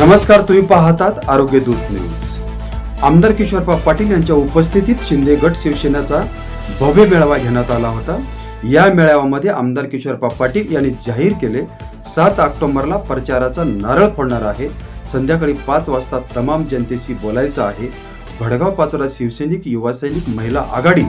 नमस्कार तुम्ही पाहतात आरोग्य दूत न्यूज. आमदार किशोरप्पा पाटील यांच्या उपस्थितीत शिंदे गट शिवसेनेचा भव्य मेळावा घेण्यात आला होता. या मेळाव्यामध्ये आमदार किशोरप्पा पाटील यांनी जाहीर केले सात ऑक्टोबरला प्रचाराचा नारळ फोडणार आहे. संध्याकाळी पाच वाजता तमाम जनतेशी बोलायचं आहे. भडगाव पाचोरा शिवसैनिक युवा सैनिक महिला आघाडी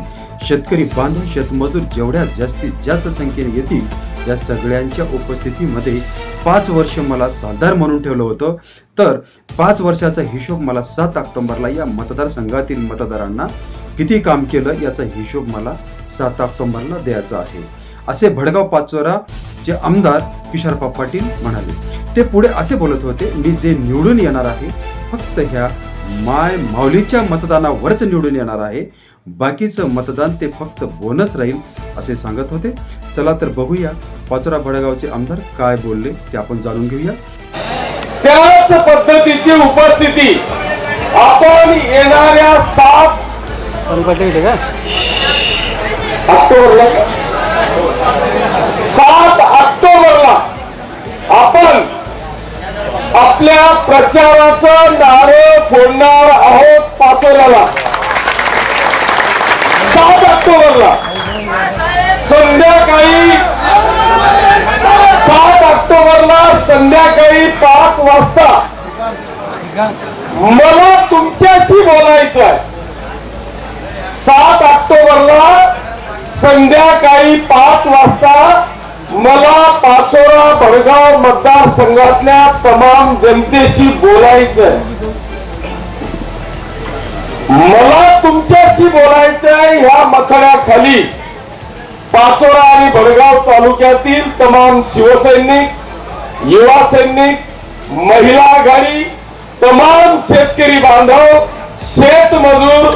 शेतकरी बांधव शेतमजूर जेवढ्या जास्तीत जास्त संख्येने येतील या सगळ्यांच्या उपस्थितीमध्ये पाच वर्ष मला साधार म्हणून ठेवलं होतं. तर पाच वर्षाचा हिशोब मला सात ऑक्टोबरला या मतदारसंघातील मतदारांना किती काम केलं याचा हिशोब मला सात ऑक्टोबरला द्यायचा आहे. असे भडगाव पाचोरा चे आमदार किशोरपा पाटील म्हणाले. ते पुढे असे बोलत होते मी जे निवडून येणार आहे फक्त ह्या माय माऊलीच्या मतदानावरच निवडून येणार आहे. बाकीचं मतदान ते फक्त बोनस राहील असे सांगत होते. चला तर बघूया पाचोरा भडगावचे आमदार काय बोलले ते आपण जाणून घेऊया. त्याच पद्धतीची उपस्थिती आपण येणाऱ्या सात ऑक्टोबरला. आपल्या प्रचाराचं नारळ फोडणार आहोत पाचोऱ्याला. सात ऑक्टोबरला. संध्याकाळी सात ऑक्टोबरला संध्याकाळी पाच वाजता. मला तुमच्याशी बोलायचं आहे सात ऑक्टोबरला संध्याकाळी पाच वाजता मला पाचोरा भडगाव मतदारसंघातल्या तमाम जनतेशी बोलायचं आहे मला तुमच्याशी बोलायचंय आहे ह्या मथड्याखाली पाचोरा आणि भडगाव तालुक्यातील तमाम शिवसैनिक युवा सैनिक महिला आघाडी तमाम शेतकरी बांधव शेतमजूर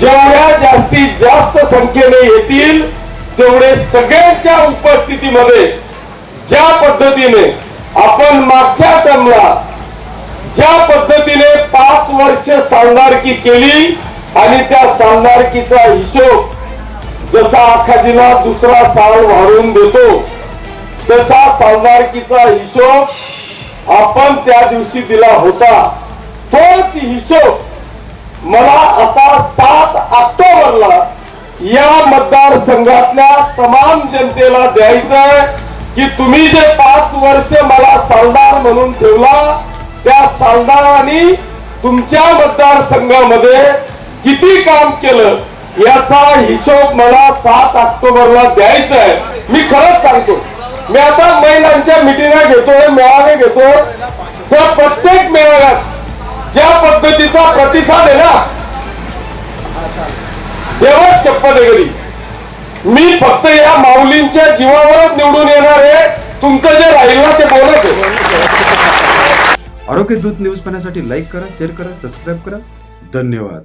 जेवढ्या जास्तीत जास्त संख्येने येतील तेवढे सगळ्यांच्या उपस्थितीमध्ये ज्या पद्धतीने आपण मागच्या टर्मला ज्या पद्धतीने पाच वर्ष सांगारकी केली आणि त्या सांगारकीचा हिशोब जसा आखाजीला दुसरा साल वाढवून देतो तसा सांगारकीचा हिशोब आपण त्या दिवशी दिला होता. तोच हिशोब मला आता सात ऑक्टोबरला या मतदारसंघातल्या तमाम जनतेला द्यायचं आहे की तुम्ही जे पाच वर्ष मला सालदार म्हणून ठेवला त्या सालदारांनी तुमच्या मतदारसंघामध्ये किती काम केलं याचा हिशोब मला सात ऑक्टोबरला द्यायचा आहे मी खरंच सांगतो मी आता महिलांच्या मिटिंगा घेतोय मेळावे घेतोय त्या प्रत्येक मेळाव्यात ज्या पद्धतीचा प्रतिसाद आहे ना देवच शपथ आहे मी फक्त या माऊलींच्या जीवावरच निवडून येणार आहे. तुमचं जे राहिलं ते बोलत आहे. आरोग्य दूत न्यूज पाहण्यासाठी लाईक करा शेअर करा सबस्क्राईब करा. धन्यवाद.